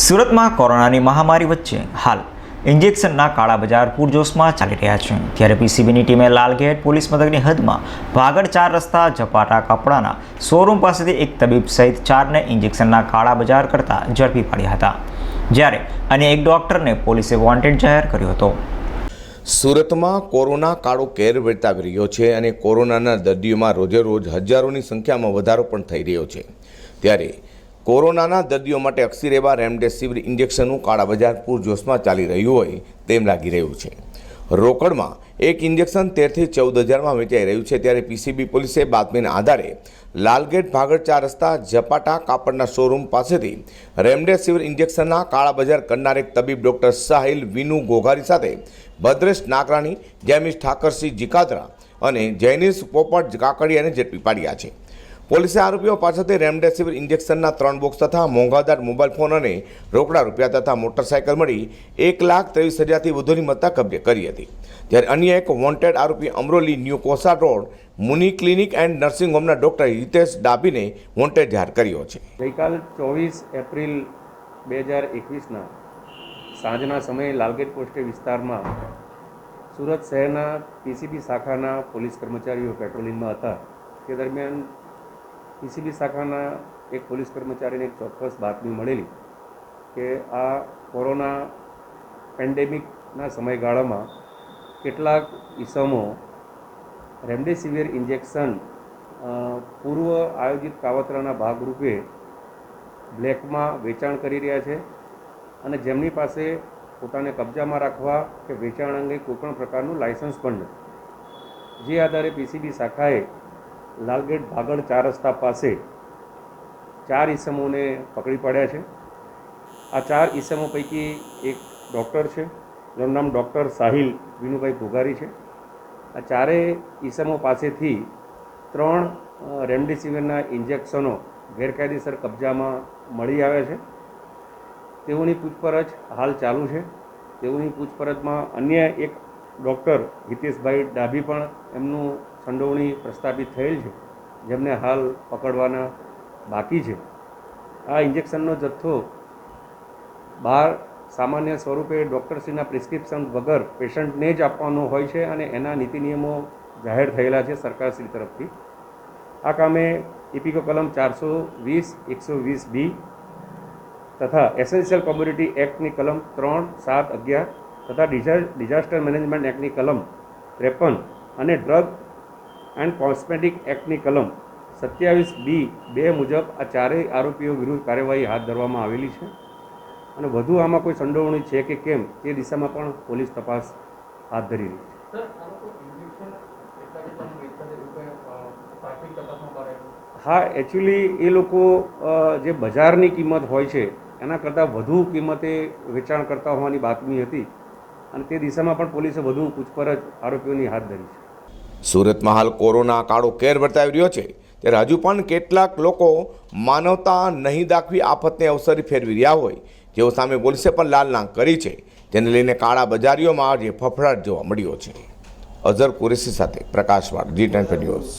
સુરતમાં કોરોનાની મહામારી વચ્ચે હાલ ઇન્જેક્શનના કાળા બજાર પૂરજોશમાં ચાલી રહ્યા છે. ત્યારે પીસીબીની ટીમે લાલગેટ પોલીસ મથકની હદમાં ભાગળ ચાર રસ્તા ઝપાટા કપડાના શોરૂમ પાસેથી એક તબીબ સહિત ચારને ઇન્જેક્શનના કાળા બજાર કરતા ઝડપી પાડ્યા હતા. જ્યારે અન્ય એક ડોક્ટરને પોલીસે વોન્ટેડ જાહેર કર્યો હતો. સુરતમાં કોરોના કાળો કેર વર્તાવી રહ્યો છે અને કોરોનાના દર્દીઓમાં રોજે રોજ હજારોની સંખ્યામાં વધારો પણ થઈ રહ્યો છે. ત્યારે કોરોનાના દર્દીઓ માટે અક્ષી રહેવા રેમડેસિવિર ઇન્જેક્શનનું કાળાબજાર પૂરજોશમાં ચાલી રહ્યું હોય તેમ લાગી રહ્યું છે. રોકડમાં એક ઇન્જેક્શન તેરથી ચૌદ હજારમાં વેચાઈ રહ્યું છે ત્યારે પીસીબી પોલીસે બાતમીના આધારે લાલગેટ ભાગળ ચાર રસ્તા ઝપાટા કાપડના શોરૂમ પાસેથી રેમડેસિવિર ઇન્જેક્શનના કાળાબજાર કરનાર એક તબીબ ડૉક્ટર સાહિલ વિનુ ગોઘારી સાથે ભદ્રેશ નાકરાણી, જેમિશ ઠાકરસિંહ જીકાદરા અને જૈનિશ પોપટ કાકડિયાને ઝડપી પાડ્યા છે. પોલીસે આરોપીઓ પાસેથી રેમડેસિવિર ઇન્જેક્શનના ત્રણ બોક્સ તથા મોંઘાદાર મોબાઈલ ફોન અને રોકડા રૂપિયા તથા મોટરસાયકલ મળી એક લાખ ત્રેવીસ હજારથી વધુની મત્તા કબજે કરી હતી. જ્યારે અન્ય એક વોન્ટેડ આરોપી Amroli new Kosa road, Muni clinic and nursing હોમના doctor Hitesh ડાબીને વોન્ટેડ જાહેર કર્યો છે. ગઈકાલ ચોવીસ એપ્રિલ બે હજાર એકવીસના સાંજના સમયે લાલગેટ પોસ્ટે વિસ્તારમાં સુરત શહેરના પીસીબી શાખાના પોલીસ કર્મચારીઓ પેટ્રોલિંગમાં હતા. તે દરમિયાન પીસીબી શાખાના એક પોલીસ કર્મચારીને એક ચોક્કસ બાતમી મળેલી કે આ કોરોના પેન્ડેમિકના સમયગાળામાં કેટલાક ઈસમો રેમડેસિવિર ઇન્જેક્શન પૂર્વ આયોજિત કાવતરાના ભાગરૂપે બ્લેકમાં વેચાણ કરી રહ્યા છે અને જેમની પાસે પોતાને કબજામાં રાખવા કે વેચાણ અંગે કોઈપણ પ્રકારનું લાયસન્સ પણ નથી. જે આધારે પીસીબી શાખાએ લાલગેટ ભાગળ ચાર રસ્તા પાસે ચાર ઈસમોને પકડી પાડ્યા છે. આ ચાર ઈસમો પૈકી એક ડૉક્ટર છે, જેનું નામ ડૉક્ટર સાહિલ વિનુભાઈ ભુગારી છે. આ ચારેય ઈસમો પાસેથી ત્રણ રેમડેસિવિરના ઇન્જેક્શનો ગેરકાયદેસર કબજામાં મળી આવ્યા છે. તેઓની પૂછપરછ હાલ ચાલુ છે. તેઓની પૂછપરછમાં અન્ય એક ડૉક્ટર હિતેશભાઈ ડાભી પણ એમનું સંડોવણી પ્રસ્થાપિત થયેલ છે, જેમને હાલ પકડવાના બાકી છે. આ ઇન્જેક્શનનો જથ્થો બહાર સામાન્ય સ્વરૂપે ડૉક્ટરશ્રીના પ્રિસ્ક્રિપ્શન વગર પેશન્ટને જ આપવાનો હોય છે અને એના નીતિ નિયમો જાહેર થયેલા છે સરકારશ્રી તરફથી. આ કામે ઇપિકો કલમ ચારસો વીસ, એકસો વીસ બી તથા એસેન્શિયલ કોમ્યુનિટી એક્ટની કલમ ત્રણ, સાત, અગિયાર તથા ડિઝા ડિઝાસ્ટર મેનેજમેન્ટ એક્ટની કલમ ત્રેપન અને ડ્રગ એન્ડ કોસ્મેટિક એક્ટની કલમ સત્યાવીસ બી બે મુજબ આ ચારેય આરોપીઓ વિરુદ્ધ કાર્યવાહી હાથ ધરવામાં આવેલી છે. અને વધુ આમાં કોઈ સંડોવણી છે કે કેમ તે દિશામાં પણ પોલીસ તપાસ હાથ ધરી રહી છે. હા એકચ્યુઅલી એ લોકો જે બજારની કિંમત હોય છે એના કરતાં વધુ કિંમતે વેચાણ કરતા હોવાની બાતમી હતી. અને તે દિશામાં પણ પોલીસે વધુ પૂછપરછ આરોપીઓની હાથ ધરી છે. સુરતમાં હાલ કોરોના કાળો કેર વર્તાવી રહ્યો છે ત્યારે હજુ પણ કેટલાક લોકો માનવતા નહીં દાખવી આફતને અવસરે ફેરવી રહ્યા હોય જેઓ સામે પોલીસે પણ લાલ નાંગ કરી છે જેને લઈને કાળા બજારીઓમાં આજે ફફડાટ જોવા મળ્યો છે. અઝર કુરેશી સાથે પ્રકાશવાડ જી ટેન ન્યૂઝ.